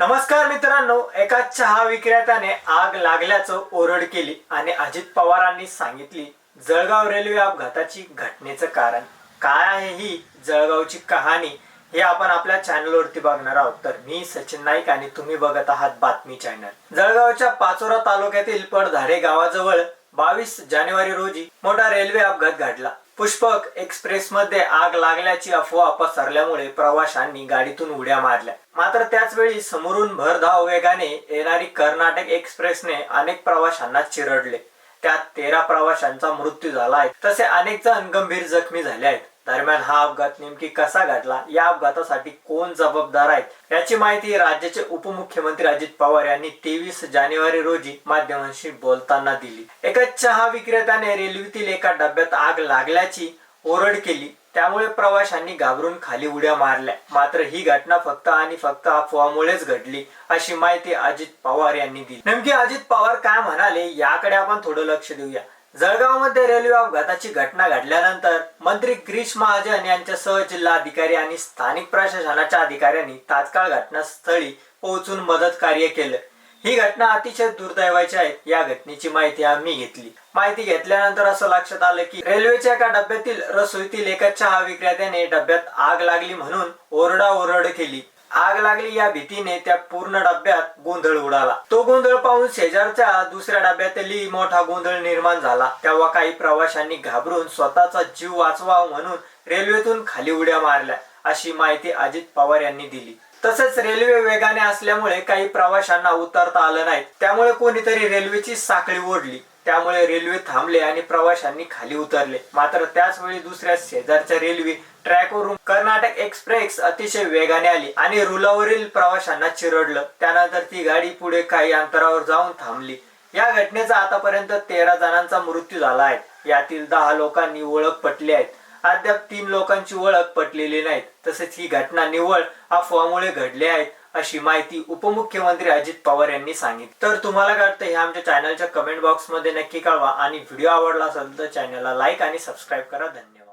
नमस्कार मित्रांनो एका चहा विक्रेत्याने आग लागल्याचं ओरड केली आणि अजित पवारांनी सांगितली जळगाव रेल्वे अपघाताची घटनेचं कारण काय आहे ही जळगावची कहाणी हे आपण आपल्या चॅनलवरती बघणार आहोत. तर मी सचिन नाईक आणि तुम्ही बघत आहात बातमी चॅनल. जळगावच्या पाचोरा तालुक्यातील पडधारे गावाजवळ बावीस जानेवारी रोजी मोठा रेल्वे अपघात घडला. पुष्पक एक्सप्रेसमध्ये आग लागल्याची अफवा पसरल्यामुळे प्रवाशांनी गाडीतून उड्या मारल्या. मात्र त्याच वेळी समोरून भरधाव वेगाने येणारी कर्नाटक एक्सप्रेसने अनेक प्रवाशांना चिरडले. त्यात तेरा प्रवाशांचा मृत्यू झाला आहे. तसे अनेक जण गंभीर जखमी झाले आहेत. दरम्यान हा अपघात नेमकी कसा घडला? या अपघातासाठी कोण जबाबदार आहेत? याची माहिती राज्याचे उपमुख्यमंत्री अजित पवार यांनी तेवीस जानेवारी रोजी माध्यमांशी बोलताना दिली. एका चहा विक्रेत्याने रेल्वेतील एका डब्यात आग लागल्याची ओरड केली. त्यामुळे प्रवाशांनी घाबरून खाली उड्या मारल्या. मात्र ही घटना फक्त आणि फक्त अफवामुळेच घडली अशी माहिती अजित पवार यांनी दिली. नेमकी अजित पवार काय म्हणाले याकडे आपण थोडं लक्ष देऊया. जळगावमध्ये रेल्वे अपघाताची घटना घडल्यानंतर मंत्री गिरीश महाजन यांच्यासह जिल्हाधिकारी आणि स्थानिक प्रशासनाच्या अधिकाऱ्यांनी तात्काळ घटनास्थळी पोहोचून मदत कार्य केलं. ही घटना अतिशय दुर्दैवाची आहे या घटनेची माहिती आम्ही घेतली. माहिती घेतल्यानंतर असं लक्षात आलं की रेल्वेच्या एका डब्यातील रसोईतील एका चहा विक्रेत्याने डब्यात आग लागली म्हणून ओरडा ओरड केली. आग लागली या भीतीने त्या पूर्ण डब्यात गोंधळ उडाला. तो गोंधळ पाहून शेजारच्या दुसऱ्या डब्यातही मोठा गोंधळ निर्माण झाला. तेव्हा काही प्रवाशांनी घाबरून स्वतःचा जीव वाचवावा म्हणून रेल्वेतून खाली उड्या मारल्या अशी माहिती अजित पवार यांनी दिली. तसेच रेल्वे वेगाने असल्यामुळे काही प्रवाशांना उतरता आलं नाही. त्यामुळे कोणीतरी रेल्वेची साखळी ओढली. त्यामुळे रेल्वे थांबले आणि प्रवाशांनी खाली उतरले. मात्र त्याच वेळी दुसऱ्या शेजारच्या रेल्वे ट्रॅकवरून कर्नाटक एक्सप्रेस अतिशय वेगाने आली आणि रुलावरील प्रवाशांना चिरडलं. त्यानंतर ती गाडी पुढे काही अंतरावर जाऊन थांबली. या घटनेचा आतापर्यंत तेरा जणांचा मृत्यू झाला आहे. यातील दहा लोकांनी ओळख पटली आहेत अद्याप तीन लोकांची ओळख पटलेली नाही तसेच ही घटना निव्वळ अफवामुळे घडली आहे. अशी माहिती उपमुख्यमंत्री अजित पवार यांनी सांगितली. तर तुम्हाला काय वाटतं हे आमच्या चॅनलच्या कमेंट बॉक्समध्ये नक्की कळवा. आणि व्हिडिओ आवडला असेल तर चॅनलला लाईक आणि सबस्क्राईब करा. धन्यवाद.